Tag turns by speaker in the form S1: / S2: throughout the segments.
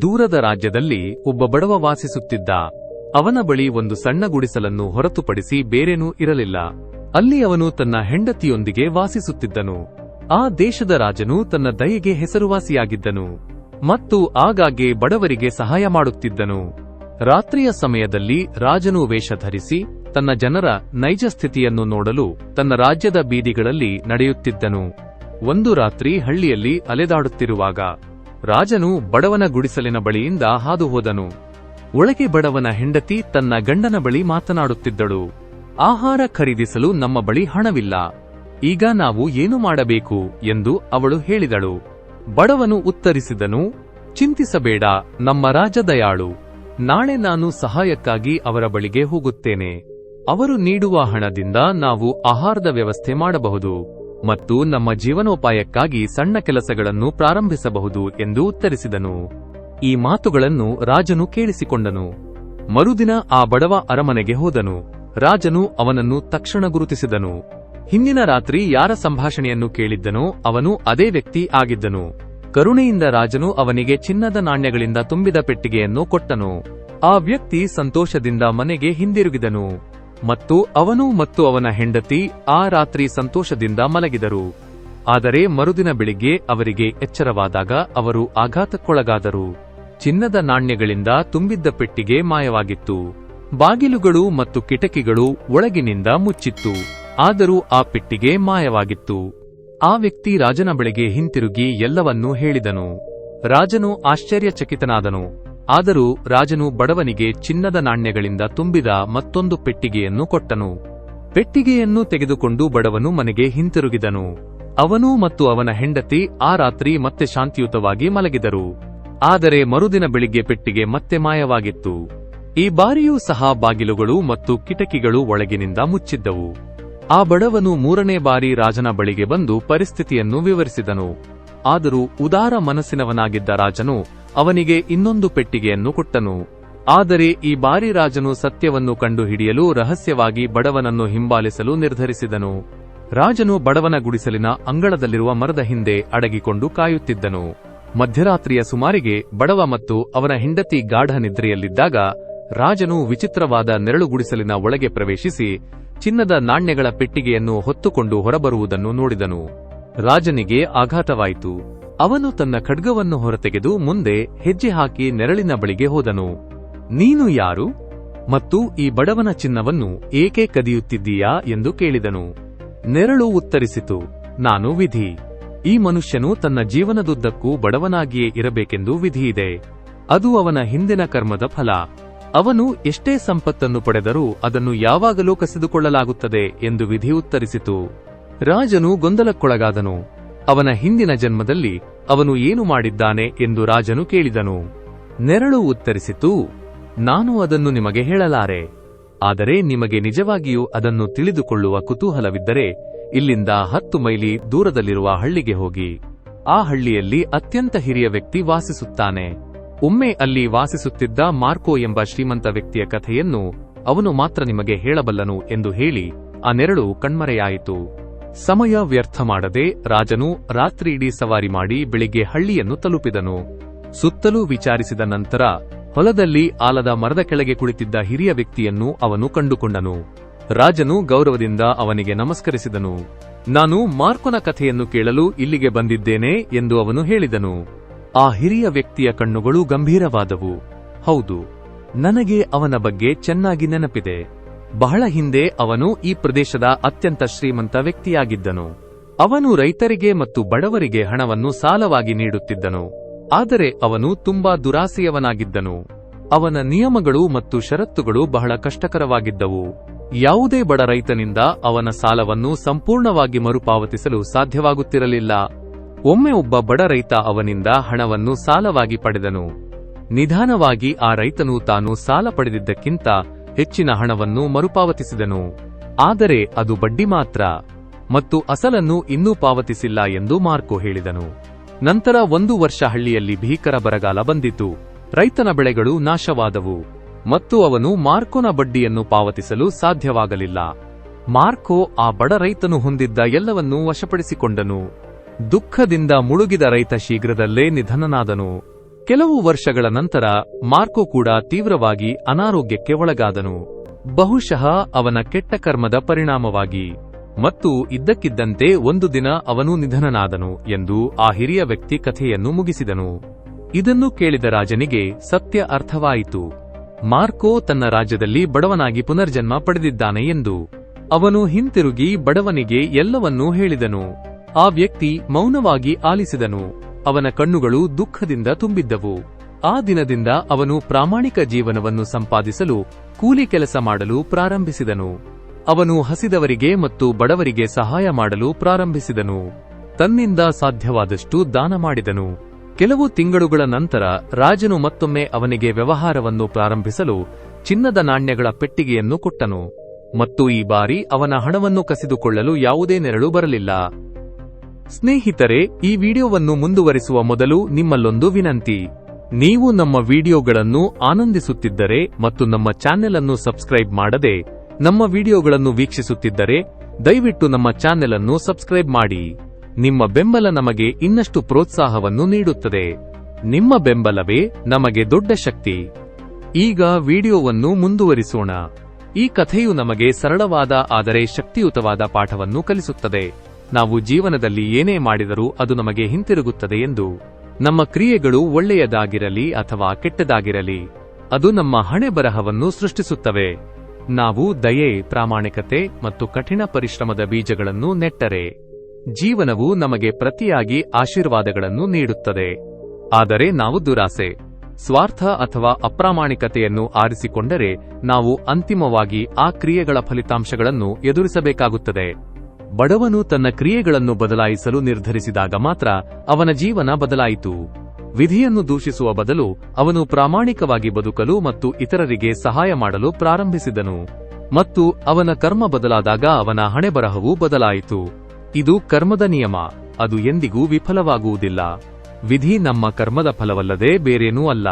S1: ದೂರದ ರಾಜ್ಯದಲ್ಲಿ ಒಬ್ಬ ಬಡವ ವಾಸಿಸುತ್ತಿದ್ದ. ಅವನ ಬಳಿ ಒಂದು ಸಣ್ಣ ಗುಡಿಸಲನ್ನು ಹೊರತುಪಡಿಸಿ ಬೇರೇನೂ ಇರಲಿಲ್ಲ. ಅಲ್ಲಿ ಅವನು ತನ್ನ ಹೆಂಡತಿಯೊಂದಿಗೆ ವಾಸಿಸುತ್ತಿದ್ದನು. ಆ ದೇಶದ ರಾಜನು ತನ್ನ ದಯೆಗೆ ಹೆಸರುವಾಸಿಯಾಗಿದ್ದನು. ಮತ್ತು ಆಗಾಗ್ಗೆ ಬಡವರಿಗೆ ಸಹಾಯ ಮಾಡುತ್ತಿದ್ದನು. ರಾತ್ರಿಯ ಸಮಯದಲ್ಲಿ ರಾಜನು ವೇಷ ಧರಿಸಿ ತನ್ನ ಜನರ ನೈಜ ಸ್ಥಿತಿಯನ್ನು ನೋಡಲು ತನ್ನ ರಾಜ್ಯದ ಬೀದಿಗಳಲ್ಲಿ ನಡೆಯುತ್ತಿದ್ದನು. ಒಂದು ರಾತ್ರಿ ಹಳ್ಳಿಯಲ್ಲಿ ಅಲೆದಾಡುತ್ತಿರುವಾಗ ರಾಜನು ಬಡವನ ಗುಡಿಸಲಿನ ಬಳಿಯಿಂದ ಹಾದು ಹೋದನು ಒಳಗೆ ಬಡವನ ಹೆಂಡತಿ ತನ್ನ ಗಂಡನ ಬಳಿ ಮಾತನಾಡುತ್ತಿದ್ದಳು. ಆಹಾರ ಖರೀದಿಸಲು ನಮ್ಮ ಬಳಿ ಹಣವಿಲ್ಲ. ಈಗ ನಾವು ಏನು ಮಾಡಬೇಕು ಎಂದು ಅವಳು ಹೇಳಿದಳು. ಬಡವನು ಉತ್ತರಿಸಿದನು, ಚಿಂತಿಸಬೇಡ, ನಮ್ಮ ರಾಜ ದಯಾಳು ನಾಳೆ ನಾನು ಸಹಾಯಕ್ಕಾಗಿ ಅವರ ಬಳಿಗೆ ಹೋಗುತ್ತೇನೆ. ಅವರು ನೀಡುವ ಹಣದಿಂದ ನಾವು ಆಹಾರದ ವ್ಯವಸ್ಥೆ ಮಾಡಬಹುದು. ಮತ್ತು ನಮ್ಮ ಜೀವನೋಪಾಯಕ್ಕಾಗಿ ಸಣ್ಣ ಕೆಲಸಗಳನ್ನು ಪ್ರಾರಂಭಿಸಬಹುದು ಎಂದು ಉತ್ತರಿಸಿದನು. ಈ ಮಾತುಗಳನ್ನು ರಾಜನು ಕೇಳಿಸಿಕೊಂಡನು. ಮರುದಿನ ಆ ಬಡವ ಅರಮನೆಗೆ ಹೋದನು. ರಾಜನು ಅವನನ್ನು ತಕ್ಷಣ ಗುರುತಿಸಿದನು. ಹಿಂದಿನ ರಾತ್ರಿ ಯಾರ ಸಂಭಾಷಣೆಯನ್ನು ಕೇಳಿದ್ದನೋ ಅವನು ಅದೇ ವ್ಯಕ್ತಿ ಆಗಿದ್ದನು. ಕರುಣೆಯಿಂದ ರಾಜನು ಅವನಿಗೆ ಚಿನ್ನದ ನಾಣ್ಯಗಳಿಂದ ತುಂಬಿದ ಪೆಟ್ಟಿಗೆಯನ್ನು ಕೊಟ್ಟನು. ಆ ವ್ಯಕ್ತಿ ಸಂತೋಷದಿಂದ ಮನೆಗೆ ಹಿಂದಿರುಗಿದನು. ಮತ್ತು ಅವನು ಮತ್ತು ಅವನ ಹೆಂಡತಿ ಆ ರಾತ್ರಿ ಸಂತೋಷದಿಂದ ಮಲಗಿದರು. ಆದರೆ ಮರುದಿನ ಬೆಳಿಗ್ಗೆ ಅವರಿಗೆ ಎಚ್ಚರವಾದಾಗ ಅವರು ಆಘಾತಕ್ಕೊಳಗಾದರು. ಚಿನ್ನದ ನಾಣ್ಯಗಳಿಂದ ತುಂಬಿದ್ದ ಪೆಟ್ಟಿಗೆ ಮಾಯವಾಗಿತ್ತು. ಬಾಗಿಲುಗಳು ಮತ್ತು ಕಿಟಕಿಗಳು ಒಳಗಿನಿಂದ ಮುಚ್ಚಿತ್ತು. ಆದರೂ ಆ ಪೆಟ್ಟಿಗೆ ಮಾಯವಾಗಿತ್ತು. ಆ ವ್ಯಕ್ತಿ ರಾಜನ ಬಳಿಗೆ ಹಿಂತಿರುಗಿ ಎಲ್ಲವನ್ನೂ ಹೇಳಿದನು. ರಾಜನು ಆಶ್ಚರ್ಯಚಕಿತನಾದನು. ಆದರೂ ರಾಜನು ಬಡವನಿಗೆ ಚಿನ್ನದ ನಾಣ್ಯಗಳಿಂದ ತುಂಬಿದ ಮತ್ತೊಂದು ಪೆಟ್ಟಿಗೆಯನ್ನು ಕೊಟ್ಟನು. ಪೆಟ್ಟಿಗೆಯನ್ನು ತೆಗೆದುಕೊಂಡು ಬಡವನು ಮನೆಗೆ ಹಿಂತಿರುಗಿದನು. ಅವನು ಮತ್ತು ಅವನ ಹೆಂಡತಿ ಆ ರಾತ್ರಿ ಮತ್ತೆ ಶಾಂತಿಯುತವಾಗಿ ಮಲಗಿದರು. ಆದರೆ ಮರುದಿನ ಬೆಳಿಗ್ಗೆ ಪೆಟ್ಟಿಗೆ ಮತ್ತೆ ಮಾಯವಾಗಿತ್ತು. ಈ ಬಾರಿಯೂ ಸಹ ಬಾಗಿಲುಗಳು ಮತ್ತು ಕಿಟಕಿಗಳು ಒಳಗಿನಿಂದ ಮುಚ್ಚಿದ್ದವು. ಆ ಬಡವನು ಮೂರನೇ ಬಾರಿ ರಾಜನ ಬಳಿಗೆ ಬಂದು ಪರಿಸ್ಥಿತಿಯನ್ನು ವಿವರಿಸಿದನು. ಆದರೂ ಉದಾರ ಮನಸ್ಸಿನವನಾಗಿದ್ದ ರಾಜನು ಅವನಿಗೆ ಇನ್ನೊಂದು ಪೆಟ್ಟಿಗೆಯನ್ನು ಕೊಟ್ಟನು. ಆದರೆ ಈ ಬಾರಿ ರಾಜನು ಸತ್ಯವನ್ನು ಕಂಡುಹಿಡಿಯಲು ರಹಸ್ಯವಾಗಿ ಬಡವನನ್ನು ಹಿಂಬಾಲಿಸಲು ನಿರ್ಧರಿಸಿದನು. ರಾಜನು ಬಡವನ ಗುಡಿಸಲಿನ ಅಂಗಳದಲ್ಲಿರುವ ಮರದ ಹಿಂದೆ ಅಡಗಿಕೊಂಡು ಕಾಯುತ್ತಿದ್ದನು. ಮಧ್ಯರಾತ್ರಿಯ ಸುಮಾರಿಗೆ ಬಡವ ಮತ್ತು ಅವನ ಹೆಂಡತಿ ಗಾಢ ನಿದ್ರೆಯಲ್ಲಿದ್ದಾಗ ರಾಜನು ವಿಚಿತ್ರವಾದ ನೆರಳು ಗುಡಿಸಲಿನ ಒಳಗೆ ಪ್ರವೇಶಿಸಿ ಚಿನ್ನದ ನಾಣ್ಯಗಳ ಪೆಟ್ಟಿಗೆಯನ್ನು ಹೊತ್ತುಕೊಂಡು ಹೊರಬರುವುದನ್ನು ನೋಡಿದನು. ರಾಜನಿಗೆ ಆಘಾತವಾಯಿತು. ಅವನು ತನ್ನ ಖಡ್ಗವನ್ನು ಹೊರತೆಗೆದು ಮುಂದೆ ಹೆಜ್ಜೆ ಹಾಕಿ ನೆರಳಿನ ಬಳಿಗೆ ಹೋದನು. ನೀನು ಯಾರು? ಮತ್ತು ಈ ಬಡವನ ಚಿನ್ನವನ್ನು ಏಕೆ ಕದಿಯುತ್ತಿದ್ದೀಯಾ ಎಂದು ಕೇಳಿದನು. ನೆರಳು ಉತ್ತರಿಸಿತು, ನಾನು ವಿಧಿ. ಈ ಮನುಷ್ಯನು ತನ್ನ ಜೀವನದುದ್ದಕ್ಕೂ ಬಡವನಾಗಿಯೇ ಇರಬೇಕೆಂದು ವಿಧಿಯಿದೆ. ಅದು ಅವನ ಹಿಂದಿನ ಕರ್ಮದ ಫಲ. ಅವನು ಎಷ್ಟೇ ಸಂಪತ್ತನ್ನು ಪಡೆದರೂ ಅದನ್ನು ಯಾವಾಗಲೂ ಕಸಿದುಕೊಳ್ಳಲಾಗುತ್ತದೆ ಎಂದು ವಿಧಿ ಉತ್ತರಿಸಿತು. ರಾಜನು ಗೊಂದಲಕ್ಕೊಳಗಾದನು. ಅವನ ಹಿಂದಿನ ಜನ್ಮದಲ್ಲಿ ಅವನು ಏನು ಮಾಡಿದ್ದಾನೆ ಎಂದು ರಾಜನು ಕೇಳಿದನು. ನೆರಳು ಉತ್ತರಿಸಿತು, ನಾನು ಅದನ್ನು ನಿಮಗೆ ಹೇಳಲಾರೆ. ಆದರೆ ನಿಮಗೆ ನಿಜವಾಗಿಯೂ ಅದನ್ನು ತಿಳಿದುಕೊಳ್ಳುವ ಕುತೂಹಲವಿದ್ದರೆ ಇಲ್ಲಿಂದ ಹತ್ತು ಮೈಲಿ ದೂರದಲ್ಲಿರುವ ಹಳ್ಳಿಗೆ ಹೋಗಿ. ಆ ಹಳ್ಳಿಯಲ್ಲಿ ಅತ್ಯಂತ ಹಿರಿಯ ವ್ಯಕ್ತಿ ವಾಸಿಸುತ್ತಾನೆ. ಒಮ್ಮೆ ಅಲ್ಲಿ ವಾಸಿಸುತ್ತಿದ್ದ ಮಾರ್ಕೋ ಎಂಬ ಶ್ರೀಮಂತ ವ್ಯಕ್ತಿಯ ಕಥೆಯನ್ನು ಅವನು ಮಾತ್ರ ನಿಮಗೆ ಹೇಳಬಲ್ಲನು ಎಂದು ಹೇಳಿ ಆ ನೆರಳು ಕಣ್ಮರೆಯಾಯಿತು. ಸಮಯ ವ್ಯರ್ಥ ಮಾಡದೆ ರಾಜನು ರಾತ್ರಿಯಿಡೀ ಸವಾರಿ ಮಾಡಿ ಬೆಳಿಗ್ಗೆ ಹಳ್ಳಿಯನ್ನು ತಲುಪಿದನು. ಸುತ್ತಲೂ ವಿಚಾರಿಸಿದ ನಂತರ ಹೊಲದಲ್ಲಿ ಆಲದ ಮರದ ಕೆಳಗೆ ಕುಳಿತಿದ್ದ ಹಿರಿಯ ವ್ಯಕ್ತಿಯನ್ನು ಅವನು ಕಂಡುಕೊಂಡನು. ರಾಜನು ಗೌರವದಿಂದ ಅವನಿಗೆ ನಮಸ್ಕರಿಸಿದನು. ನಾನು ಮಾರ್ಕೊನ ಕಥೆಯನ್ನು ಕೇಳಲು ಇಲ್ಲಿಗೆ ಬಂದಿದ್ದೇನೆ ಎಂದು ಅವನು ಹೇಳಿದನು. ಆ ಹಿರಿಯ ವ್ಯಕ್ತಿಯ ಕಣ್ಣುಗಳು ಗಂಭೀರವಾದವು. ಹೌದು, ನನಗೆ ಅವನ ಬಗ್ಗೆ ಚೆನ್ನಾಗಿ ನೆನಪಿದೆ. ಬಹಳ ಹಿಂದೆ ಅವನು ಈ ಪ್ರದೇಶದ ಅತ್ಯಂತ ಶ್ರೀಮಂತ ವ್ಯಕ್ತಿಯಾಗಿದ್ದನು. ಅವನು ರೈತರಿಗೆ ಮತ್ತು ಬಡವರಿಗೆ ಹಣವನ್ನು ಸಾಲವಾಗಿ ನೀಡುತ್ತಿದ್ದನು. ಆದರೆ ಅವನು ತುಂಬಾ ದುರಾಸೆಯವನಾಗಿದ್ದನು. ಅವನ ನಿಯಮಗಳು ಮತ್ತು ಷರತ್ತುಗಳು ಬಹಳ ಕಷ್ಟಕರವಾಗಿದ್ದವು. ಯಾವುದೇ ಬಡ ರೈತನಿಂದ ಅವನ ಸಾಲವನ್ನು ಸಂಪೂರ್ಣವಾಗಿ ಮರುಪಾವತಿಸಲು ಸಾಧ್ಯವಾಗುತ್ತಿರಲಿಲ್ಲ. ಒಮ್ಮೆ ಒಬ್ಬ ಬಡ ರೈತ ಅವನಿಂದ ಹಣವನ್ನು ಸಾಲವಾಗಿ ಪಡೆದನು. ನಿಧಾನವಾಗಿ ಆ ರೈತನು ತಾನು ಸಾಲ ಪಡೆದಿದ್ದಕ್ಕಿಂತ ಹೆಚ್ಚಿನ ಹಣವನ್ನು ಮರುಪಾವತಿಸಿದನು. ಆದರೆ ಅದು ಬಡ್ಡಿ ಮಾತ್ರ ಮತ್ತು ಅಸಲನ್ನು ಇನ್ನೂ ಪಾವತಿಸಿಲ್ಲ ಎಂದು ಮಾರ್ಕೋ ಹೇಳಿದನು. ನಂತರ ಒಂದು ವರ್ಷ ಹಳ್ಳಿಯಲ್ಲಿ ಭೀಕರ ಬರಗಾಲ ಬಂದಿತು. ರೈತನ ಬೆಳೆಗಳು ನಾಶವಾದವು ಮತ್ತು ಅವನು ಮಾರ್ಕೋನ ಬಡ್ಡಿಯನ್ನು ಪಾವತಿಸಲು ಸಾಧ್ಯವಾಗಲಿಲ್ಲ. ಮಾರ್ಕೋ ಆ ಬಡ ರೈತನು ಹೊಂದಿದ್ದ ಎಲ್ಲವನ್ನೂ ವಶಪಡಿಸಿಕೊಂಡನು. ದುಃಖದಿಂದ ಮುಳುಗಿದ ರೈತ ಶೀಘ್ರದಲ್ಲೇ ನಿಧನನಾದನು. ಕೆಲವು ವರ್ಷಗಳ ನಂತರ, ಮಾರ್ಕೋ ಕೂಡ ತೀವ್ರವಾಗಿ ಅನಾರೋಗ್ಯಕ್ಕೆ ಒಳಗಾದನು. ಬಹುಶಃ ಅವನ ಕೆಟ್ಟ ಕರ್ಮದ ಪರಿಣಾಮವಾಗಿ. ಮತ್ತು ಇದ್ದಕ್ಕಿದ್ದಂತೆ ಒಂದು ದಿನ ಅವನು ನಿಧನನಾದನು ಎಂದು ಆ ಹಿರಿಯ ವ್ಯಕ್ತಿ ಕಥೆಯನ್ನು ಮುಗಿಸಿದನು. ಇದನ್ನು ಕೇಳಿದ ರಾಜನಿಗೆ ಸತ್ಯ ಅರ್ಥವಾಯಿತು. ಮಾರ್ಕೋ ತನ್ನ ರಾಜ್ಯದಲ್ಲಿ ಬಡವನಾಗಿ ಪುನರ್ಜನ್ಮ ಪಡೆದಿದ್ದಾನೆ ಎಂದು. ಅವನು ಹಿಂತಿರುಗಿ ಬಡವನಿಗೆ ಎಲ್ಲವನ್ನೂ ಹೇಳಿದನು. ಆ ವ್ಯಕ್ತಿ ಮೌನವಾಗಿ ಆಲಿಸಿದನು. ಅವನ ಕಣ್ಣುಗಳು ದುಃಖದಿಂದ ತುಂಬಿದ್ದವು. ಆ ದಿನದಿಂದ ಅವನು ಪ್ರಾಮಾಣಿಕ ಜೀವನವನ್ನು ಸಂಪಾದಿಸಲು ಕೂಲಿ ಕೆಲಸ ಮಾಡಲು ಪ್ರಾರಂಭಿಸಿದನು. ಅವನು ಹಸಿದವರಿಗೆ ಮತ್ತು ಬಡವರಿಗೆ ಸಹಾಯ ಮಾಡಲು ಪ್ರಾರಂಭಿಸಿದನು. ತನ್ನಿಂದ ಸಾಧ್ಯವಾದಷ್ಟು ದಾನ ಮಾಡಿದನು. ಕೆಲವು ತಿಂಗಳುಗಳ ನಂತರ ರಾಜನು ಮತ್ತೊಮ್ಮೆ ಅವನಿಗೆ ವ್ಯವಹಾರವನ್ನು ಪ್ರಾರಂಭಿಸಲು ಚಿನ್ನದ ನಾಣ್ಯಗಳ ಪೆಟ್ಟಿಗೆಯನ್ನು ಕೊಟ್ಟನು. ಮತ್ತು ಈ ಬಾರಿ ಅವನ ಹಣವನ್ನು ಕಸಿದುಕೊಳ್ಳಲು ಯಾವುದೇ ನೆರಳು ಬರಲಿಲ್ಲ. ಸ್ನೇಹಿತರೆ, ಈ ವಿಡಿಯೋವನ್ನು ಮುಂದುವರಿಸುವ ಮೊದಲು ನಿಮ್ಮಲ್ಲೊಂದು ವಿನಂತಿ. ನೀವು ನಮ್ಮ ವಿಡಿಯೋಗಳನ್ನು ಆನಂದಿಸುತ್ತಿದ್ದರೆ ಮತ್ತು ನಮ್ಮ ಚಾನೆಲ್ ಅನ್ನು ಸಬ್ಸ್ಕ್ರೈಬ್ ಮಾಡದೆ ನಮ್ಮ ವಿಡಿಯೋಗಳನ್ನು ವೀಕ್ಷಿಸುತ್ತಿದ್ದರೆ, ದಯವಿಟ್ಟು ನಮ್ಮ ಚಾನೆಲ್ ಅನ್ನು ಸಬ್ಸ್ಕ್ರೈಬ್ ಮಾಡಿ. ನಿಮ್ಮ ಬೆಂಬಲ ನಮಗೆ ಇನ್ನಷ್ಟು ಪ್ರೋತ್ಸಾಹವನ್ನು ನೀಡುತ್ತದೆ. ನಿಮ್ಮ ಬೆಂಬಲವೇ ನಮಗೆ ದೊಡ್ಡ ಶಕ್ತಿ. ಈಗ ವಿಡಿಯೋವನ್ನು ಮುಂದುವರಿಸೋಣ. ಈ ಕಥೆಯು ನಮಗೆ ಸರಳವಾದ, ಆದರೆ ಶಕ್ತಿಯುತವಾದ ಪಾಠವನ್ನು ಕಲಿಸುತ್ತದೆ. ನಾವು ಜೀವನದಲ್ಲಿ ಏನೇ ಮಾಡಿದರೂ ಅದು ನಮಗೆ ಹಿಂತಿರುಗುತ್ತದೆ ಎಂದು. ನಮ್ಮ ಕ್ರಿಯೆಗಳು ಒಳ್ಳೆಯದಾಗಿರಲಿ ಅಥವಾ ಕೆಟ್ಟದಾಗಿರಲಿ, ಅದು ನಮ್ಮ ಹಣೆ ಬರಹವನ್ನು ಸೃಷ್ಟಿಸುತ್ತವೆ. ನಾವು ದಯೆ, ಪ್ರಾಮಾಣಿಕತೆ ಮತ್ತು ಕಠಿಣ ಪರಿಶ್ರಮದ ಬೀಜಗಳನ್ನು ನೆಟ್ಟರೆ. ಜೀವನವು ನಮಗೆ ಪ್ರತಿಯಾಗಿ ಆಶೀರ್ವಾದಗಳನ್ನು ನೀಡುತ್ತದೆ. ಆದರೆ ನಾವು ದುರಾಸೆ, ಸ್ವಾರ್ಥ ಅಥವಾ ಅಪ್ರಾಮಾಣಿಕತೆಯನ್ನು ಆರಿಸಿಕೊಂಡರೆ ನಾವು ಅಂತಿಮವಾಗಿ ಆ ಕ್ರಿಯೆಗಳ ಫಲಿತಾಂಶಗಳನ್ನು ಎದುರಿಸಬೇಕಾಗುತ್ತದೆ. ಬಡವನು ತನ್ನ ಕ್ರಿಯೆಗಳನ್ನು ಬದಲಾಯಿಸಲು ನಿರ್ಧರಿಸಿದಾಗ ಮಾತ್ರ ಅವನ ಜೀವನ ಬದಲಾಯಿತು. ವಿಧಿಯನ್ನು ದೂಷಿಸುವ ಬದಲು ಅವನು ಪ್ರಾಮಾಣಿಕವಾಗಿ ಬದುಕಲು ಮತ್ತು ಇತರರಿಗೆ ಸಹಾಯ ಮಾಡಲು ಪ್ರಾರಂಭಿಸಿದನು. ಮತ್ತು ಅವನ ಕರ್ಮ ಬದಲಾದಾಗ ಅವನ ಹಣೆಬರಹವೂ ಬದಲಾಯಿತು. ಇದು ಕರ್ಮದ ನಿಯಮ, ಅದು ಎಂದಿಗೂ ವಿಫಲವಾಗುವುದಿಲ್ಲ. ವಿಧಿ ನಮ್ಮ ಕರ್ಮದ ಫಲವಲ್ಲದೆ ಬೇರೇನೂ ಅಲ್ಲ.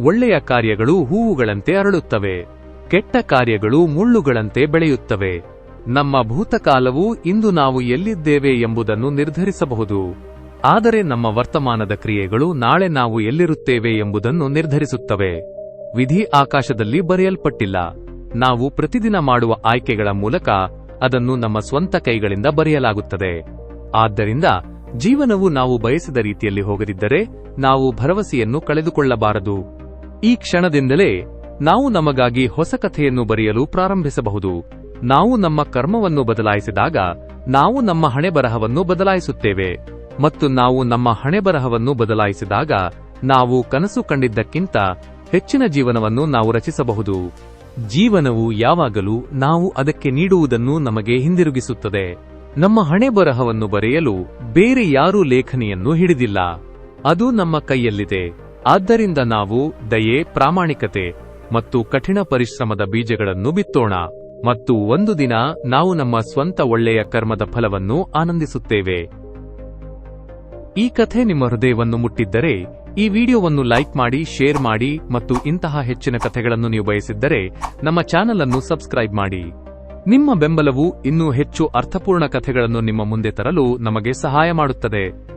S1: ಒಳ್ಳೆಯ ಕಾರ್ಯಗಳು ಹೂವುಗಳಂತೆ ಅರಳುತ್ತವೆ. ಕೆಟ್ಟ ಕಾರ್ಯಗಳು ಮುಳ್ಳುಗಳಂತೆ ಬೆಳೆಯುತ್ತವೆ. ನಮ್ಮ ಭೂತಕಾಲವು ಇಂದು ನಾವು ಎಲ್ಲಿದ್ದೇವೆ ಎಂಬುದನ್ನು ನಿರ್ಧರಿಸಬಹುದು. ಆದರೆ ನಮ್ಮ ವರ್ತಮಾನದ ಕ್ರಿಯೆಗಳು ನಾಳೆ ನಾವು ಎಲ್ಲಿರುತ್ತೇವೆ ಎಂಬುದನ್ನು ನಿರ್ಧರಿಸುತ್ತವೆ. ವಿಧಿ ಆಕಾಶದಲ್ಲಿ ಬರೆಯಲ್ಪಟ್ಟಿಲ್ಲ. ನಾವು ಪ್ರತಿದಿನ ಮಾಡುವ ಆಯ್ಕೆಗಳ ಮೂಲಕ ಅದನ್ನು ನಮ್ಮ ಸ್ವಂತ ಕೈಗಳಿಂದ ಬರೆಯಲಾಗುತ್ತದೆ. ಆದ್ದರಿಂದ ಜೀವನವು ನಾವು ಬಯಸಿದ ರೀತಿಯಲ್ಲಿ ಹೋಗದಿದ್ದರೆ ನಾವು ಭರವಸೆಯನ್ನು ಕಳೆದುಕೊಳ್ಳಬಾರದು. ಈ ಕ್ಷಣದಿಂದಲೇ ನಾವು ನಮಗಾಗಿ ಹೊಸ ಕಥೆಯನ್ನು ಬರೆಯಲು ಪ್ರಾರಂಭಿಸಬಹುದು. ನಾವು ನಮ್ಮ ಕರ್ಮವನ್ನು ಬದಲಾಯಿಸಿದಾಗ ನಾವು ನಮ್ಮ ಹಣೆಬರಹವನ್ನು ಬದಲಾಯಿಸುತ್ತೇವೆ. ಮತ್ತು ನಾವು ನಮ್ಮ ಹಣೆಬರಹವನ್ನು ಬದಲಾಯಿಸಿದಾಗ ನಾವು ಕನಸು ಕಂಡಿದ್ದಕ್ಕಿಂತ ಹೆಚ್ಚಿನ ಜೀವನವನ್ನು ನಾವು ರಚಿಸಬಹುದು. ಜೀವನವು ಯಾವಾಗಲೂ ನಾವು ಅದಕ್ಕೆ ನೀಡುವುದನ್ನು ನಮಗೆ ಹಿಂದಿರುಗಿಸುತ್ತದೆ. ನಮ್ಮ ಹಣೆಬರಹವನ್ನು ಬರೆಯಲು ಬೇರೆ ಯಾರೂ ಲೇಖನಿಯನ್ನು ಹಿಡಿದಿಲ್ಲ. ಅದು ನಮ್ಮ ಕೈಯಲ್ಲಿದೆ. ಆದ್ದರಿಂದ ನಾವು ದಯೆ, ಪ್ರಾಮಾಣಿಕತೆ ಮತ್ತು ಕಠಿಣ ಪರಿಶ್ರಮದ ಬೀಜಗಳನ್ನು ಬಿತ್ತೋಣ. ಮತ್ತು ಒಂದು ದಿನ ನಾವು ನಮ್ಮ ಸ್ವಂತ ಒಳ್ಳೆಯ ಕರ್ಮದ ಫಲವನ್ನು ಆನಂದಿಸುತ್ತೇವೆ. ಈ ಕಥೆ ನಿಮ್ಮ ಹೃದಯವನ್ನು ಮುಟ್ಟಿದ್ದರೆ, ಈ ವಿಡಿಯೋವನ್ನು ಲೈಕ್ ಮಾಡಿ, ಶೇರ್ ಮಾಡಿ ಮತ್ತು ಇಂತಹ ಹೆಚ್ಚಿನ ಕಥೆಗಳನ್ನು ನೀವು ಬಯಸಿದ್ದರೆ, ನಮ್ಮ ಚಾನೆಲ್ ಅನ್ನು ಸಬ್ಸ್ಕ್ರೈಬ್ ಮಾಡಿ. ನಿಮ್ಮ ಬೆಂಬಲವು ಇನ್ನೂ ಹೆಚ್ಚು ಅರ್ಥಪೂರ್ಣ ಕಥೆಗಳನ್ನು ನಿಮ್ಮ ಮುಂದೆ ತರಲು ನಮಗೆ ಸಹಾಯ ಮಾಡುತ್ತದೆ.